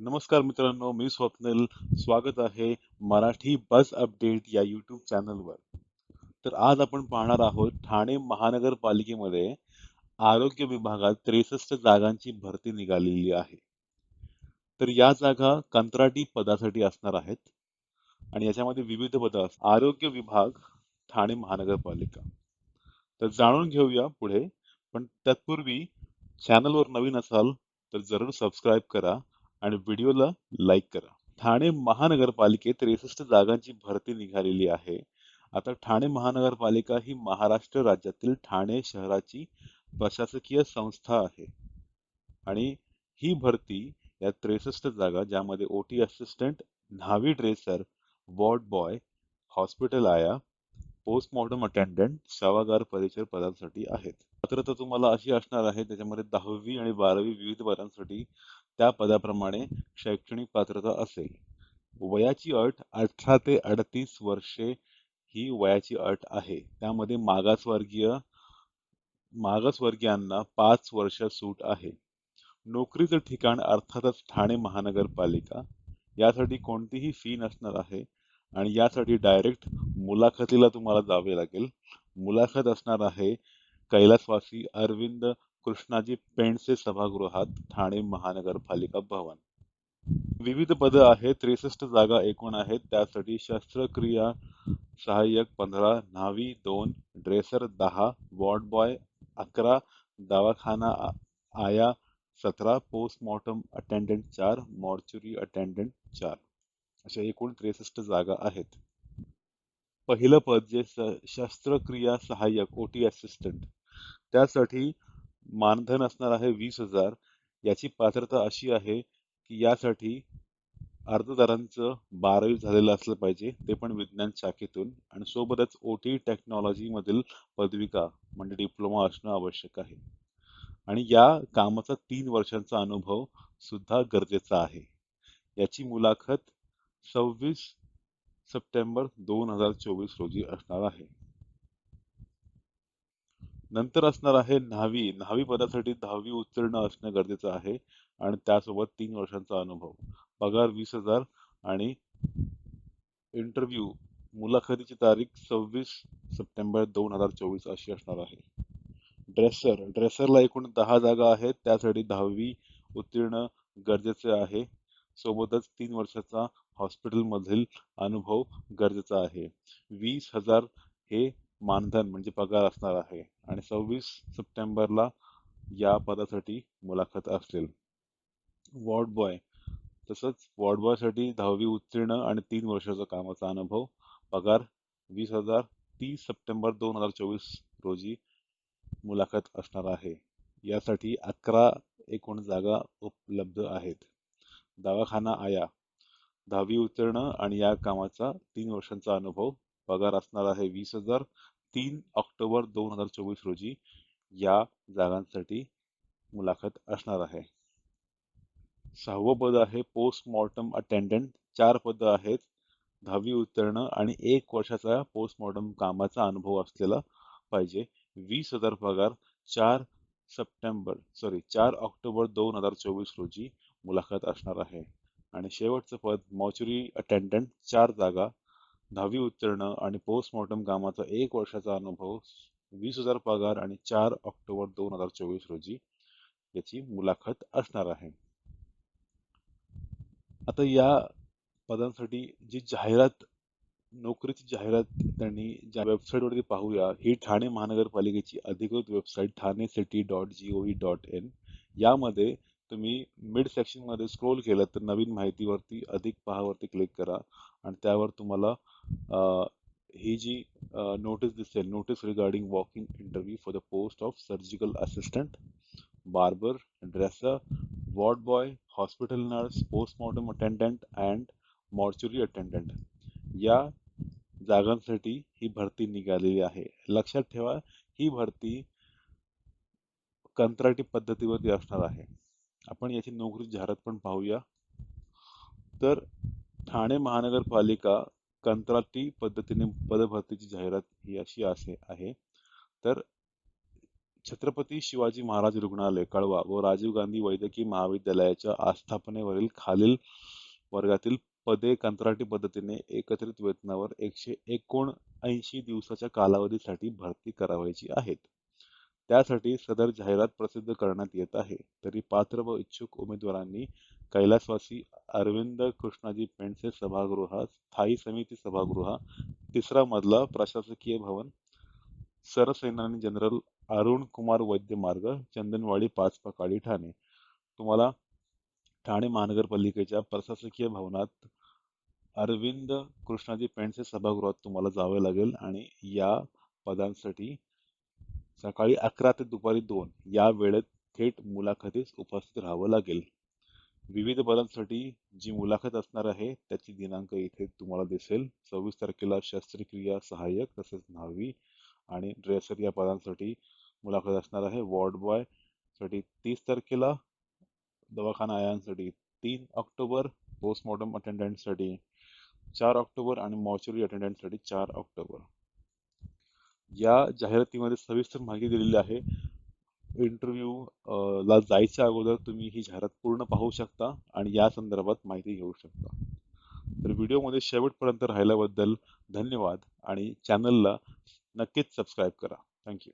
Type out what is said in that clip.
नमस्कार मित्रांनो मी स्वप्नील. स्वागत आहे मराठी बस अपडेट या यूट्यूब चॅनलवर. तर आज आपण पाहणार आहोत ठाणे महानगरपालिकेमध्ये आरोग्य विभागात त्रेसष्ट जागांची भरती निघालेली आहे. तर या जागा कंत्राटी पदासाठी असणार आहेत आणि याच्यामध्ये विविध पदं आरोग्य विभाग ठाणे महानगरपालिका. तर जाणून घेऊया पुढे पण तत्पूर्वी चॅनलवर नवीन असाल तर जरूर सबस्क्राईब करा. आणि व्हिडिओला लाईक करा. ठाणे महानगरपालिकेत त्रेसष्ट जागांची भरती निघालेली आहे. आता ठाणे महानगरपालिका ही महाराष्ट्र राज्यातील ठाणे शहराची प्रशासकीय संस्था आहे. आणि ही भरती या त्रेसष्ट जागा ज्यामध्ये ओ टी असिस्टंट न्हावी ड्रेसर वॉर्ड बॉय हॉस्पिटल आया पोस्टमॉर्टम अटेंडंट शवागार परिचर पदांसाठी आहेत. मात्र तर तुम्हाला अशी असणार आहे त्याच्यामध्ये दहावी आणि बारावी विविध पदांसाठी त्या पदाप्रमाणे शैक्षणिक पात्रता असेल. वयाची अट अठरा ते अडतीस वर्षे ही वयाची अट आहे. त्यामध्ये मागासवर्गीय मागासवर्गीयांना पाच वर्ष सूट आहे. नोकरीचं ठिकाण अर्थातच ठाणे महानगरपालिका. यासाठी कोणतीही फी नसणार आहे आणि यासाठी डायरेक्ट मुलाखतीला तुम्हाला जावे लागेल. मुलाखत असणार आहे कैलासवासी अरविंद कृष्णाजी पेंडसे सभागृहात ठाणे महानगरपालिका भवन. विविध पदं आहेत त्रेसष्ट जागा एकूण आहेत. त्यासाठी शस्त्रक्रिया सहाय्यक पंधरा न्हावी दोन ड्रेसर दहा वॉर्ड बॉय अकरा दवाखाना आया सतरा पोस्टमॉर्टम अटेंडंट चार मॉर्च्युरी अटेंडंट चार. अशा एकूण त्रेसष्ट जागा आहेत. पहिलं पद जे शस्त्रक्रिया सहाय्यक ओटी असिस्टंट. त्यासाठी मानधन असणार आहे वीस हजार. याची पात्रता अशी आहे की यासाठी अर्जदारांचं बारावी झालेलं असलं पाहिजे ते पण विज्ञान शाखेतून. आणि सोबतच ओ टी टेक्नॉलॉजीमधील पदविका म्हणजे डिप्लोमा असणं आवश्यक आहे. आणि या कामाचा तीन वर्षांचा अनुभव सुद्धा गरजेचा आहे. याची मुलाखत सव्वीस सप्टेंबर दोन हजार चोवीस रोजी असणार आहे. नंतर असणार आहे न्हावी. न्हावी पदासाठी दहावी उत्तीर्ण असणं गरजेचं आहे आणि त्यासोबत तीन वर्षांचा अनुभव. पगार वीस हजार आणि इंटरव्ह्यू मुलाखतीची तारीख सव्वीस सप्टेंबर दोन हजार चोवीस अशी असणार आहे. ड्रेसर ड्रेसरला एकूण दहा जागा आहेत. त्यासाठी दहावी उत्तीर्ण गरजेचे आहे. सोबतच तीन वर्षाचा हॉस्पिटलमधील अनुभव गरजेचा आहे. वीस हजार हे मानधन म्हणजे पगार असणार आहे आणि सव्वीस सप्टेंबरला या पदासाठी मुलाखत असेल. Ward boy. तसंच वॉर्ड बॉयसाठी दहावी उत्तीर्ण आणि तीन वर्षाचा कामाचा अनुभव. पगार वीस हजार तीस सप्टेंबर दोन हजार चोवीस रोजी मुलाखत असणार आहे. यासाठी अकरा एकूण जागा उपलब्ध आहेत. दवाखाना आया. दहावी उत्तीर्ण आणि या कामाचा तीन वर्षांचा अनुभव. पगार असणार आहे वीस हजार तीन ऑक्टोबर दोन हजार चोवीस रोजी या जागांसाठी मुलाखत असणार आहे. सहावं पद आहे पोस्टमॉर्टम अटेंडंट. चार पदं आहेत दहावी उत्तीर्ण आणि एक वर्षाचा पोस्टमॉर्टम कामाचा अनुभव असलेला पाहिजे. वीस हजार पगार चार सप्टेंबर सॉरी चार ऑक्टोबर दोन हजार चोवीस रोजी मुलाखत असणार आहे. आणि शेवटचं पद मॉच्युरी अटेंडंट. चार जागा दहावी उत्तीर्ण आणि पोस्टमॉर्टम कामाचा एक वर्षाचा अनुभव वीस हजार पगार आणि चार ऑक्टोबर दोन हजार चोवीस रोजी याची मुलाखत असणार आहे. आता या पदांसाठी जी जाहिरात नोकरीची जाहिरात त्यांनी ज्या वेबसाईट वरती पाहूया ही ठाणे महानगरपालिकेची अधिकृत website Thane city dot gov dot in यामध्ये तुम्ही मिड सेक्शनमध्ये स्क्रोल केलं तर नवीन माहितीवरती अधिक पहावरती क्लिक करा. आणि त्यावर तुम्हाला ही जी नोटीस दिसेल notice regarding walking interview for the post of surgical assistant barber dresser ward boy hospital nurse postmortem attendant and mortuary attendant या जागांसाठी ही भरती निघालेली आहे. लक्षात ठेवा ही भरती कंत्राटी पद्धतीवरती असणार आहे. आपण याची नोकरी जाहिरात पण पाहूया. तर ठाणे महानगरपालिका कंत्राटी पद्धतीने पदभरतीची जाहिरात ही अशी असे आहे. तर छत्रपती शिवाजी महाराज रुग्णालय कळवा व राजीव गांधी वैद्यकीय महाविद्यालयाच्या आस्थापनेवरील खालील वर्गातील पदे कंत्राटी पद्धतीने एकत्रित वेतनावर एकशे एकोणऐंशी दिवसाच्या कालावधीसाठी भरती करावायची आहेत. त्यासाठी सदर जाहिरात प्रसिद्ध करण्यात येत आहे. तरी पात्र व इच्छुक उमेदवारांनी कैलासवासी अरविंद कृष्णाजी पेंडसे सभागृह स्थायी समिती सभागृह तिसरा मधला प्रशासकीय भवन सरसेनानी जनरल अरुण कुमार वैद्य मार्ग चंदनवाडी पाच पकाळी ठाणे. तुम्हाला ठाणे महानगरपालिकेच्या प्रशासकीय भवनात अरविंद कृष्णाजी पेंडसे सभागृहात तुम्हाला जावे लागेल आणि या पदांसाठी सकाळी अकरा ते दुपारी दोन या वेळेत थेट मुलाखतीस उपस्थित राहावं लागेल. विविध पदांसाठी जी मुलाखत असणार आहे त्याची दिनांक इथे तुम्हाला दिसेल. सव्वीस तारखेला शस्त्रक्रिया सहाय्यक तसेच न्हावी आणि ड्रेसर या पदांसाठी मुलाखत असणार आहे. वॉर्ड बॉयसाठी तीस तारखेला दवाखाना आयांसाठी तीन ऑक्टोबर पोस्टमॉर्टम अटेंडंटसाठी चार ऑक्टोबर आणि मॉर्चरी अटेंडंटसाठी चार ऑक्टोबर. या जाहिरातीमध्ये सविस्तर माहिती दिलेली आहे. इंटरव्ह्यू ला जायच्या अगोदर तुम्ही ही जाहिरात पूर्ण पाहू शकता आणि या संदर्भात माहिती घेऊ शकता. तर व्हिडिओमध्ये शेवटपर्यंत राहिल्याबद्दल धन्यवाद आणि चॅनलला नक्कीच सबस्क्राईब करा. थँक्यू